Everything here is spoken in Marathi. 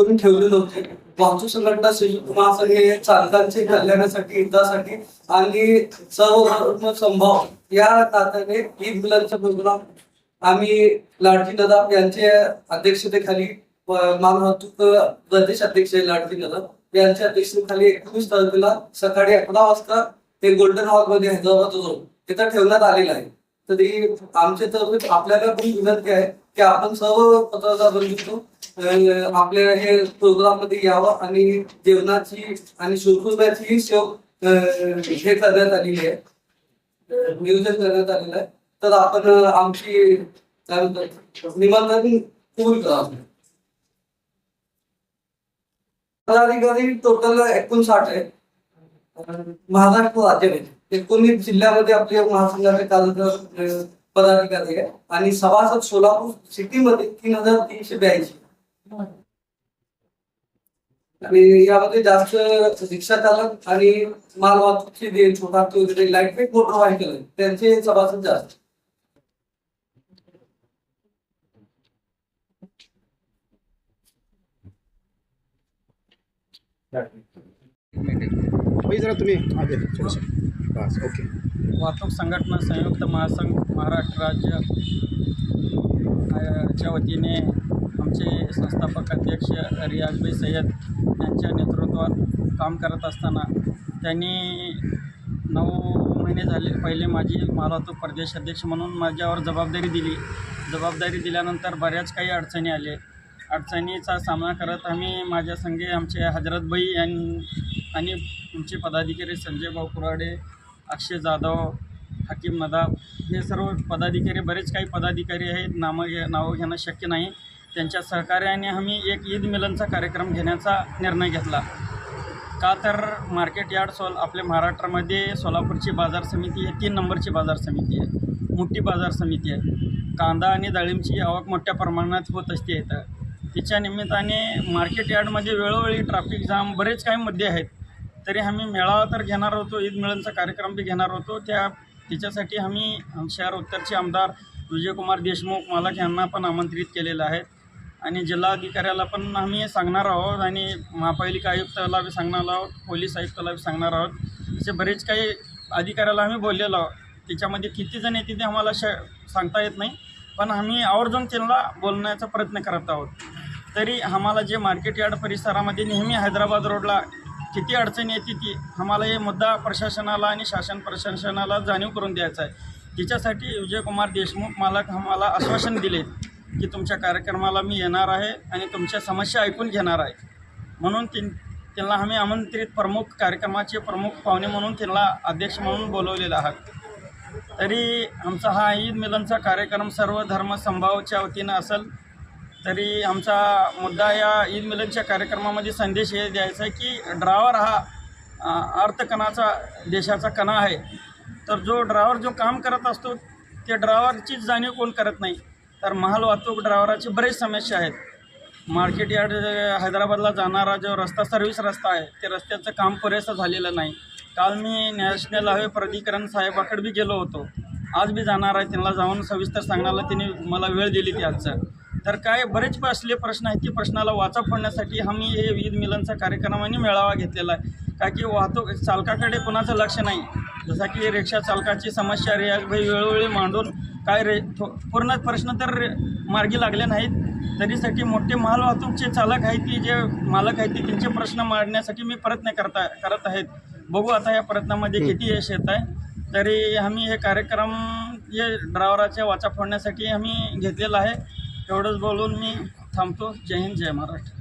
कोणी ठेवलेलं होते. वाहतूक संघटना महासंघ हे चालकांचे कल्याणासाठी हितासाठी आणि सर्व संभाव या नात्याने ईद मिलनचा प्रोग्राम आम्ही लाडकी नदाब यांच्या अध्यक्षतेखाली मालवाहतूक प्रदेश अध्यक्ष आहे लाडकी नदाब यांच्या अध्यक्षतेखाली एकवीस तारखेला सकाळी अकरा वाजता ते गोल्डन हॉलमध्ये हैदराबाद रोड तिथं ठेवण्यात आलेलं आहे. तरी आमच्या तर्फे आपल्याला पण विनंती आहे की आपण सर्व पत्रकार बंधू आपल्याला आपल्या हे प्रोग्राममध्ये यावं आणि जेवणाची आणि शुल्कुर्म्याची ही हे करण्यात आलेली आहे. नियोजन करण्यात आलेलं आहे. तर आपण आमची काय म्हणतात निमंत्रण पूर्ण करा पदाधिकारी टोटल एकोणसाठ आहे. महाराष्ट्र राज्यामध्ये. एकोणीस जिल्ह्यामध्ये आपले महासंघाचे कार्यक्रम पदाधिकारी आहे आणि सभासद सोलापूर सिटीमध्ये तीन हजार तीनशे ब्याऐंशी. आणि यामध्ये जास्त रिक्षा चालक आणि माल वाहतूकचे जे छोटा वगैरे लाइट वेट मोटर व्हायकल आहे त्यांचे सभासद जास्त. भाई जरा तुम्ही. आगे थोडंसं. बस ओके. वाहतूक संघटना संयुक्त महासंघ महाराष्ट्र राज्य च्या वतीने आमचे संस्थापक अध्यक्ष रियाजभाई सय्यद यांच्या नेतृत्वात काम करत असताना त्यांनी नऊ महिने झाले पहिले माझी मालवाहतूक प्रदेश अध्यक्ष म्हणून माझ्यावर जबाबदारी दिली. जबाबदारी दिल्यानंतर बऱ्याच काही अडचणी आले अडचणीचा सामना करत आम्ही माझ्या संघे आमचे हजरतभाई यां आणि आमचे पदाधिकारी संजय भाऊ कुराडे अक्षय जाधव हकीम नदाब हे सर्व पदाधिकारी बरेच काही पदाधिकारी आहेत. नामं घे नावं घेणं शक्य नाही. त्यांच्या सहकार्याने आम्ही एक ईद मिलनचा कार्यक्रम घेण्याचा निर्णय घेतला. का तर मार्केट यार्ड सोल आपल्या महाराष्ट्रामध्ये सोलापूरची बाजार समिती आहे तीन नंबरची बाजार समिती आहे मोठी बाजार समिती आहे. कांदा आणि डाळिंबची आवक मोठ्या प्रमाणात होत असते इथं. तिच्या निमित्ताने मार्केट यार्डमध्ये वेळोवेळी ट्रॅफिक जाम बरेच काही मुद्दे आहेत. तरी आम्ही मेळावा तर घेणार होतो ईद मिलनचा कार्यक्रम बी घेणार होतो. त्या तिच्यासाठी आम्ही शहर उत्तरचे आमदार विजयकुमार देशमुख मालक यांना पण आमंत्रित केलेलं आहे. आणि जिल्हाधिकाऱ्याला पण आम्ही सांगणार आहोत आणि महापालिका आयुक्ताला बी सांगणार आहोत पोलीस आयुक्ताला बी सांगणार आहोत. असे बरेच काही अधिकाऱ्याला आम्ही बोललेलो आहोत. त्याच्यामध्ये किती जण येते ते आम्हाला श सांगता येत नाही. पण आम्ही आवर्जून त्यांना बोलण्याचा प्रयत्न करत आहोत. तरी आम्हाला जे मार्केट यार्ड परिसरामध्ये नेहमी हैदराबाद रोडला किती अडचणी येते ती आम्हाला हे मुद्दा प्रशासनाला आणि शासन प्रशासनाला जाणीव करून द्यायचा आहे. तिच्यासाठी विजयकुमार देशमुख मालक आम्हाला आश्वासन दिले की तुमच्या कार्यक्रमाला मी येणार आहे आणि तुमच्या समस्या ऐकून घेणार आहे. म्हणून तीन त्यांना आम्ही आमंत्रित प्रमुख कार्यक्रमाचे प्रमुख पाहुणे म्हणून त्यांना अध्यक्ष म्हणून बोलवलेलं आहात. तरी आमचा हा ईद मिलनचा कार्यक्रम सर्व धर्म संभावच्या वतीनं असेल तरी आमचा मुद्दा या ईद मिलनच्या कार्यक्रमामध्ये संदेश हे द्यायचा आहे की ड्रायव्हर हा अर्थकणाचा देशाचा कणा आहे. तर जो ड्रायव्हर जो काम करत असतो ते ड्रायव्हरचीच जाणीव कोण करत नाही. तर महाल वाहतूक ड्रायव्हराची बरेच समस्या आहेत. मार्केट यार्ड हैदराबादला जाणारा जो रस्ता सर्व्हिस रस्ता आहे ते रस्त्याचं काम पुरेसं झालेलं नाही. काल मी नॅशनल हायवे प्राधिकरण साहेबाकडे बी गेलो होतो. आज बी जाणार आहे त्यांना जाऊन सविस्तर सांगण्याला त्यांनी मला वेळ दिली ती आजचं. तर काय बरेच असले प्रश्न आहेत की प्रश्नाला वाचा फोडण्यासाठी आम्ही हे विविध मिलनचा कार्यक्रमाने मेळावा घेतलेला आहे. का की वाहतूक चालकाकडे कोणाचं लक्ष नाही. जसा की रिक्षा चालकाची समस्या रियाजभाई वेळोवेळी मांडून काय रे थो- पूर्ण प्रश्न तर मार्गी लागले नाहीत. तरीसाठी मोठे माल वाहतूकचे चालक आहेत की जे मालक आहेत ते त्यांचे प्रश्न मांडण्यासाठी मी प्रयत्न करता करत आहेत. बघू आता या प्रयत्नामध्ये किती यश येत आहे. तरी आम्ही हे कार्यक्रम हे ड्रायव्हराच्या वाचा फोडण्यासाठी आम्ही घेतलेला आहे. एवढंच बोलून मी थांबतो. जय हिंद जय महाराष्ट्र.